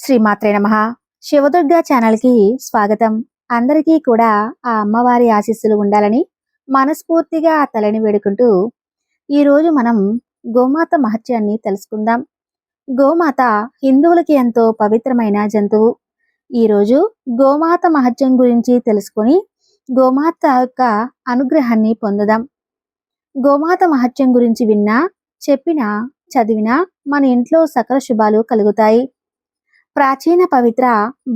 శ్రీమాత్రే నమ. శివదుర్గ ఛానల్కి స్వాగతం. అందరికీ కూడా ఆ అమ్మవారి ఆశీస్సులు ఉండాలని మనస్ఫూర్తిగా తలని వేడుకుంటూ ఈరోజు మనం గోమాత మహత్యాన్ని తెలుసుకుందాం. గోమాత హిందువులకి ఎంతో పవిత్రమైన జంతువు. ఈరోజు గోమాత మహత్యం గురించి తెలుసుకొని గోమాత యొక్క అనుగ్రహాన్ని పొందుదాం. గోమాత మహత్యం గురించి విన్నా చెప్పినా చదివినా మన ఇంట్లో సకల శుభాలు కలుగుతాయి. ప్రాచీన పవిత్ర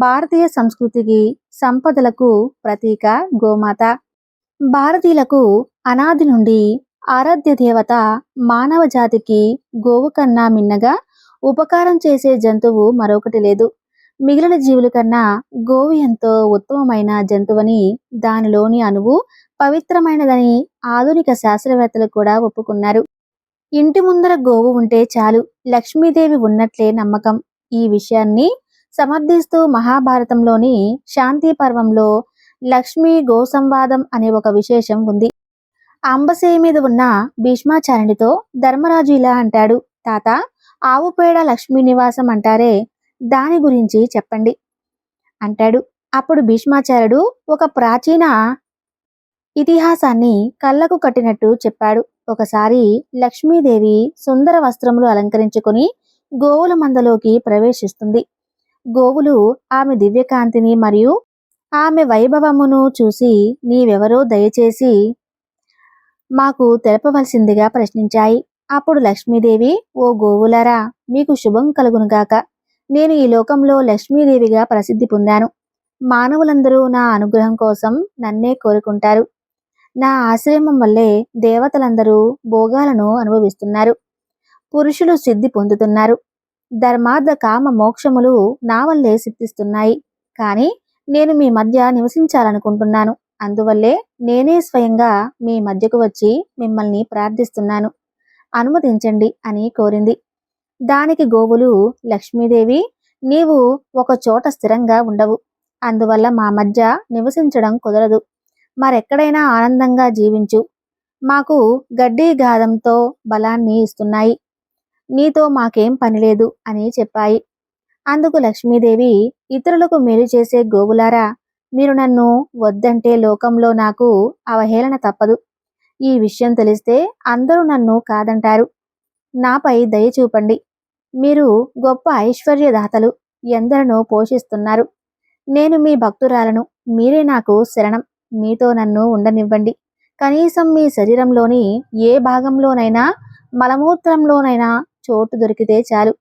భారతీయ సంస్కృతికి సంపదలకు ప్రతీక గోమాత. భారతీయులకు అనాది నుండి ఆరాధ్య దేవత మానవ జాతికి గోవు కన్నా మిన్నగా ఉపకారం చేసే జంతువు మరొకటి లేదు. మిగిలిన జీవుల కన్నా గోవు ఎంతో ఉత్తమమైన జంతువని దానిలోని అణువు పవిత్రమైనదని ఆధునిక శాస్త్రవేత్తలు కూడా ఒప్పుకున్నారు. ఇంటి ముందర గోవు ఉంటే చాలు. లక్ష్మీదేవి ఉన్నట్లే నమ్మకం. ఈ విషయాన్ని సమర్థిస్తూ మహాభారతంలోని శాంతి పర్వంలో లక్ష్మీ గోసంవాదం అనే ఒక విశేషం ఉంది. అంబసే మీద ఉన్న భీష్మాచార్యునితో ధర్మరాజు ఇలా అంటాడు తాత ఆవుపేడ లక్ష్మీ నివాసం అంటారే దాని గురించి చెప్పండి అంటాడు. అప్పుడు భీష్మాచార్యుడు ఒక ప్రాచీన ఇతిహాసాన్ని కళ్ళకు కట్టినట్టు చెప్పాడు. ఒకసారి లక్ష్మీదేవి సుందర వస్త్రములు అలంకరించుకొని గోవుల మందలోకి ప్రవేశిస్తుంది. గోవులు ఆమె దివ్యకాంతిని మరియు ఆమె వైభవమును చూసి నీవెవరో దయచేసి మాకు తెలపవలసిందిగా ప్రశ్నించాయి. అప్పుడు లక్ష్మీదేవి ఓ గోవులరా మీకు శుభం కలుగునుగాక నేను ఈ లోకంలో లక్ష్మీదేవిగా ప్రసిద్ధి పొందాను. మానవులందరూ నా అనుగ్రహం కోసం నన్నే కోరుకుంటారు. నా ఆశ్రయం వల్లే దేవతలందరూ భోగాలను అనుభవిస్తున్నారు. పురుషులు సిద్ధి పొందుతున్నారు. ధర్మార్థ కామ మోక్షములు నా వల్లే సిద్ధిస్తున్నాయి. కానీ నేను మీ మధ్య నివసించాలనుకుంటున్నాను. అందువల్లే నేనే స్వయంగా మీ మధ్యకు వచ్చి మిమ్మల్ని ప్రార్థిస్తున్నాను. అనుమతించండి అని కోరింది. దానికి గోవులు లక్ష్మీదేవి నీవు ఒక చోట స్థిరంగా ఉండవు. అందువల్ల మా మధ్య నివసించడం కుదరదు. మరెక్కడైనా ఆనందంగా జీవించు. మాకు గడ్డి గాధంతో బలాన్ని ఇస్తున్నాయి. నీతో మాకేం పనిలేదు అని చెప్పాయి. అందుకు లక్ష్మీదేవి ఇతరులకు మేలు చేసే గోవులారా మీరు నన్ను వద్దంటే లోకంలో నాకు అవహేళన తప్పదు. ఈ విషయం తెలిస్తే అందరూ నన్ను కాదంటారు. నాపై దయ చూపండి. మీరు గొప్ప ఐశ్వర్యదాతలు ఎందరినో పోషిస్తున్నారు. నేను మీ భక్తురాలను మీరే నాకు శరణం. మీతో నన్ను ఉండనివ్వండి. కనీసం మీ శరీరంలోని ఏ భాగంలోనైనా మలమూత్రంలోనైనా చోటు దొరికితే చాలు.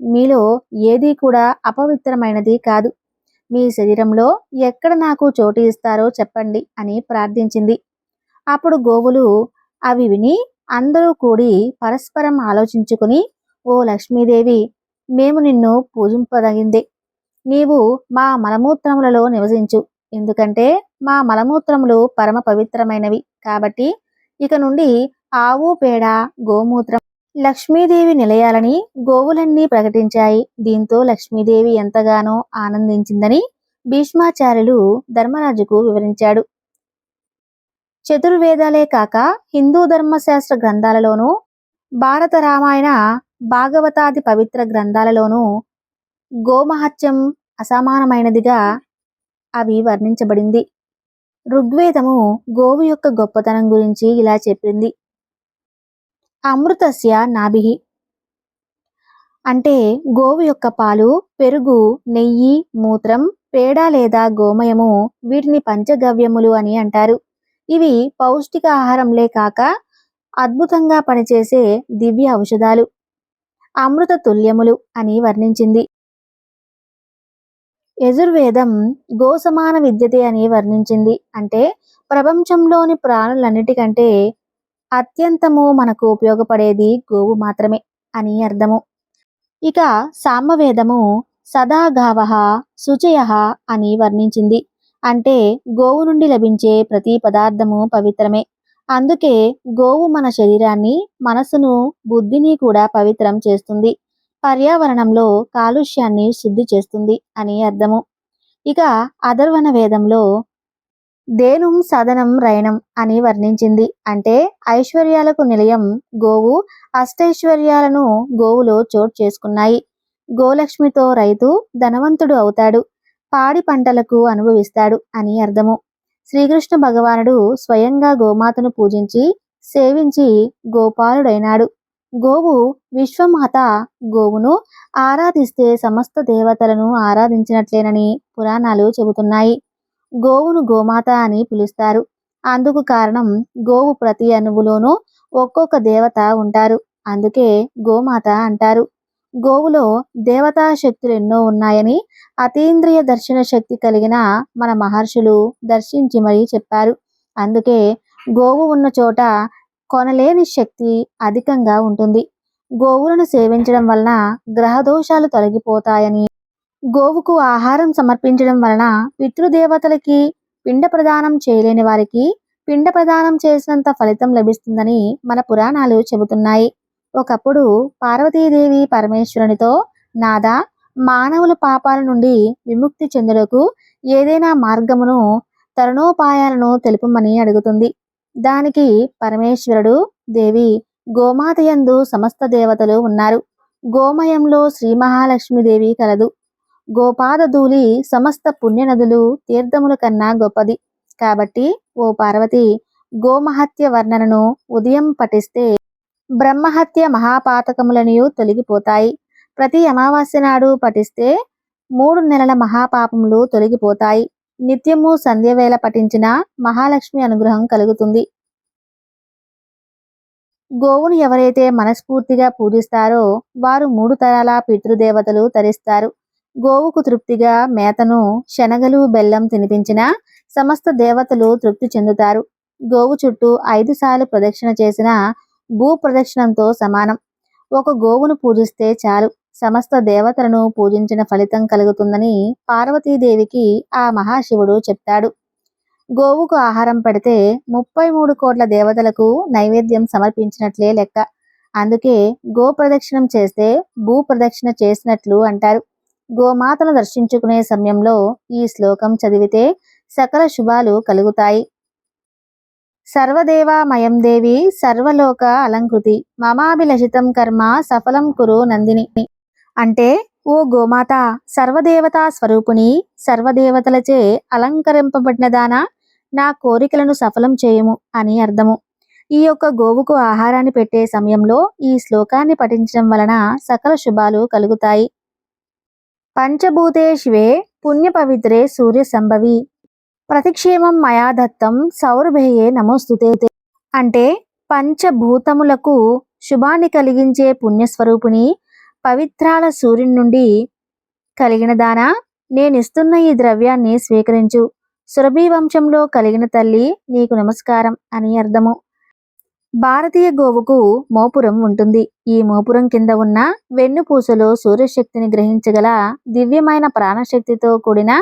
మీలో ఏదీ కూడా అపవిత్రమైనది కాదు. మీ శరీరంలో ఎక్కడ నాకు చోటు ఇస్తారో చెప్పండి అని ప్రార్థించింది. అప్పుడు గోవులు అవి విని అందరూ కూడి పరస్పరం ఆలోచించుకుని ఓ లక్ష్మీదేవి మేము నిన్ను పూజింపదగిందే. నీవు మా మలమూత్రములలో నివసించు. ఎందుకంటే మా మలమూత్రములు పరమ పవిత్రమైనవి కాబట్టి ఇక నుండి ఆవు పేడ గోమూత్రం లక్ష్మీదేవి నిలయాలని గోవులన్నీ ప్రకటించాయి. దీంతో లక్ష్మీదేవి ఎంతగానో ఆనందించిందని భీష్మాచార్యులు ధర్మరాజుకు వివరించాడు. చతుర్వేదాలే కాక హిందూ ధర్మశాస్త్ర గ్రంథాలలోనూ భారత రామాయణ భాగవతాది పవిత్ర గ్రంథాలలోనూ గోమహత్యం అసమానమైనదిగా అవి వర్ణించబడింది. ఋగ్వేదము గోవు యొక్క గొప్పతనం గురించి ఇలా చెప్పింది. అమృతస్య నాభిహి అంటే గోవు యొక్క పాలు పెరుగు నెయ్యి మూత్రం పేడ లేదా గోమయము వీటిని పంచగవ్యములు అని అంటారు. ఇవి పౌష్టిక ఆహారంలే కాక అద్భుతంగా పనిచేసే దివ్య ఔషధాలు. అమృత తుల్యములు అని వర్ణించింది. యజుర్వేదం గోసమాన విద్యతే అని వర్ణించింది. అంటే ప్రపంచంలోని ప్రాణులన్నిటికంటే అత్యంతము మనకు ఉపయోగపడేది గోవు మాత్రమే అని అర్థము. ఇక సామవేదము సదాగావహ శుచయ అని వర్ణించింది. అంటే గోవు నుండి లభించే ప్రతి పదార్థము పవిత్రమే. అందుకే గోవు మన శరీరాన్ని మనసును బుద్ధిని కూడా పవిత్రం చేస్తుంది. పర్యావరణంలో కాలుష్యాన్ని శుద్ధి చేస్తుంది అని అర్థము. ఇక అధర్వణ వేదంలో దేనుం సదనం రైనం అని వర్ణించింది. అంటే ఐశ్వర్యాలకు నిలయం గోవు అష్టైశ్వర్యాలను గోవులో చోటు చేసుకున్నాయి. గోలక్ష్మితో రైతు ధనవంతుడు అవుతాడు. పాడి పంటలకు అనుభవిస్తాడు అని అర్థము. శ్రీకృష్ణ భగవానుడు స్వయంగా గోమాతను పూజించి సేవించి గోపాలుడైనాడు. గోవు విశ్వమాత గోవును ఆరాధిస్తే సమస్త దేవతలను ఆరాధించినట్లేనని పురాణాలు చెబుతున్నాయి. గోవును గోమాత అని పిలుస్తారు. అందుకు కారణం గోవు ప్రతి అణువులోనూ ఒక్కొక్క దేవత ఉంటారు. అందుకే గోమాత అంటారు. గోవులో దేవతా శక్తులు ఎన్నో ఉన్నాయని అతీంద్రియ దర్శన శక్తి కలిగిన మన మహర్షులు దర్శించి మరీ చెప్పారు. అందుకే గోవు ఉన్న చోట కొనలేని శక్తి అధికంగా ఉంటుంది. గోవులను సేవించడం వలన గ్రహదోషాలు తొలగిపోతాయని గోవుకు ఆహారం సమర్పించడం వలన పితృదేవతలకి పిండ ప్రదానం చేయలేని వారికి పిండ ప్రదానం చేసినంత ఫలితం లభిస్తుందని మన పురాణాలు చెబుతున్నాయి. ఒకప్పుడు పార్వతీదేవి పరమేశ్వరునితో నాదా మానవుల పాపాల నుండి విముక్తి చెందుటకు ఏదైనా మార్గమును తరుణోపాయాలను తెలుపమని అడుగుతుంది. దానికి పరమేశ్వరుడు దేవి గోమాతయందు సమస్త దేవతలు ఉన్నారు. గోమయంలో శ్రీ మహాలక్ష్మీదేవి కలదు. గోపాదధూళి సమస్త పుణ్యనదులు తీర్థముల కన్నా గొప్పది. కాబట్టి ఓ పార్వతి గోమహత్య వర్ణనను ఉదయం పఠిస్తే బ్రహ్మహత్య మహాపాతకములనియు తొలగిపోతాయి. ప్రతి అమావాస్య నాడు పఠిస్తే మూడు నెలల మహాపాపములు తొలగిపోతాయి. నిత్యము సంధ్యవేళ పఠించిన మహాలక్ష్మి అనుగ్రహం కలుగుతుంది. గోవును ఎవరైతే మనస్ఫూర్తిగా పూజిస్తారో వారు మూడు తరాల పితృదేవతలు తరిస్తారు గోవుకు తృప్తిగా మేతను శనగలు బెల్లం తినిపించిన సమస్త దేవతలు తృప్తి చెందుతారు. గోవు చుట్టూ ఐదు సార్లు ప్రదక్షిణ చేసిన భూ ప్రదక్షిణంతో సమానం. ఒక గోవును పూజిస్తే చాలు. సమస్త దేవతలను పూజించిన ఫలితం కలుగుతుందని పార్వతీదేవికి ఆ మహాశివుడు చెప్తాడు. గోవుకు ఆహారం పెడితే ముప్పై మూడు కోట్ల దేవతలకు నైవేద్యం సమర్పించినట్లే లెక్క. అందుకే గో ప్రదక్షిణం చేస్తే భూ ప్రదక్షిణ చేసినట్లు అంటారు. గోమాతను దర్శించుకునే సమయంలో ఈ శ్లోకం చదివితే సకల శుభాలు కలుగుతాయి. సర్వదేవామయం దేవి సర్వలోక అలంకృతి మమాభిలషితం కర్మ సఫలం కురు నందిని. అంటే ఓ గోమాత సర్వదేవతా స్వరూపుని సర్వదేవతలచే అలంకరింపబడినదానా నా కోరికలను సఫలం చేయము అని అర్థము. ఈ యొక్క గోవుకు ఆహారాన్ని పెట్టే సమయంలో ఈ శ్లోకాన్ని పఠించడం వలన సకల శుభాలు కలుగుతాయి. పంచభూతే శివే పుణ్యపవిత్రే సూర్య సంభవి ప్రతిక్షేమం మయా దత్తం సౌరభేయే నమోస్తుతే అంటే పంచభూతములకు శుభాన్ని కలిగించే పుణ్యస్వరూపుని పవిత్రాల సూర్యుని నుండి కలిగిన దానా? నేనిస్తున్న ఈ ద్రవ్యాన్ని స్వీకరించు. సురభి వంశంలో కలిగిన తల్లి నీకు నమస్కారం అని అర్థము. భారతీయ గోవుకు మోపురం ఉంటుంది. ఈ మోపురం కింద ఉన్న వెన్నుపూసలో సూర్యశక్తిని గ్రహించగల దివ్యమైన ప్రాణశక్తితో కూడిన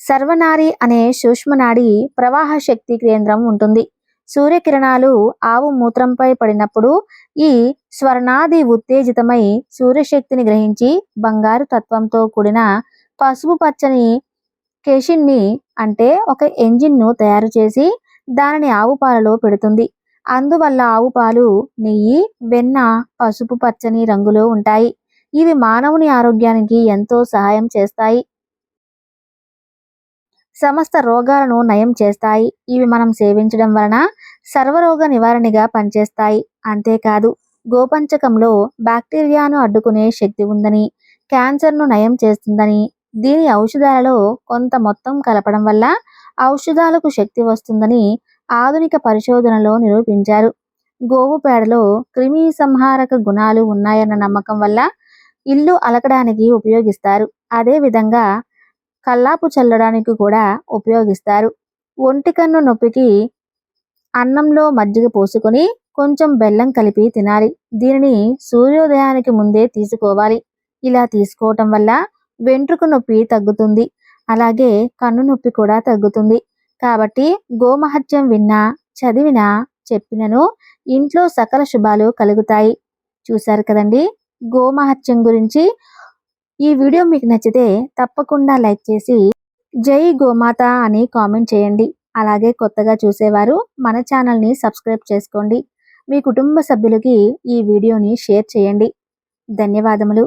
సర్వనారి అనే సూక్ష్మనాడి ప్రవాహ శక్తి కేంద్రం ఉంటుంది. సూర్యకిరణాలు ఆవు మూత్రంపై పడినప్పుడు ఈ స్వర్ణాది ఉత్తేజితమై సూర్యశక్తిని గ్రహించి బంగారు తత్వంతో కూడిన పసుపు పచ్చని కేషిన్ని అంటే ఒక ఎంజిన్ను తయారు చేసి దానిని ఆవు పాలలో పెడుతుంది. అందువల్ల ఆవు పాలు నెయ్యి వెన్న పసుపు పచ్చని రంగులో ఉంటాయి. ఇవి మానవుని ఆరోగ్యానికి ఎంతో సహాయం చేస్తాయి. సమస్త రోగాలను నయం చేస్తాయి. ఇవి మనం సేవించడం వలన సర్వరోగ నివారణగా పనిచేస్తాయి. అంతేకాదు గోపంచకంలో బ్యాక్టీరియాను అడ్డుకునే శక్తి ఉందని క్యాన్సర్ను నయం చేస్తుందని దీని ఔషధాలలో కొంత మొత్తం కలపడం వల్ల ఔషధాలకు శక్తి వస్తుందని ఆధునిక పరిశోధనలో నిరూపించారు. గోవు పేడలో క్రిమి సంహారక గుణాలు ఉన్నాయన్న నమ్మకం వల్ల ఇల్లు అలకడానికి ఉపయోగిస్తారు. అదే విధంగా కల్లాపు చల్లడానికి కూడా ఉపయోగిస్తారు. ఒంటి కన్ను నొప్పికి అన్నంలో మజ్జిగ పోసుకొని కొంచెం బెల్లం కలిపి తినాలి. దీనిని సూర్యోదయానికి ముందే తీసుకోవాలి. ఇలా తీసుకోవటం వల్ల వెంట్రుక నొప్పి తగ్గుతుంది. అలాగే కన్ను నొప్పి కూడా తగ్గుతుంది. కాబట్టి గోమహత్యం విన్నా చదివినా చెప్పినను ఇంట్లో సకల శుభాలు కలుగుతాయి. చూశారు కదండి? గోమహత్యం గురించి. ఈ వీడియో మీకు నచ్చితే తప్పకుండా లైక్ చేసి జై గోమాత అని కామెంట్ చేయండి. అలాగే కొత్తగా చూసేవారు మన ఛానల్ని సబ్స్క్రైబ్ చేసుకోండి. మీ కుటుంబ సభ్యులకి ఈ వీడియోని షేర్ చేయండి. ధన్యవాదములు.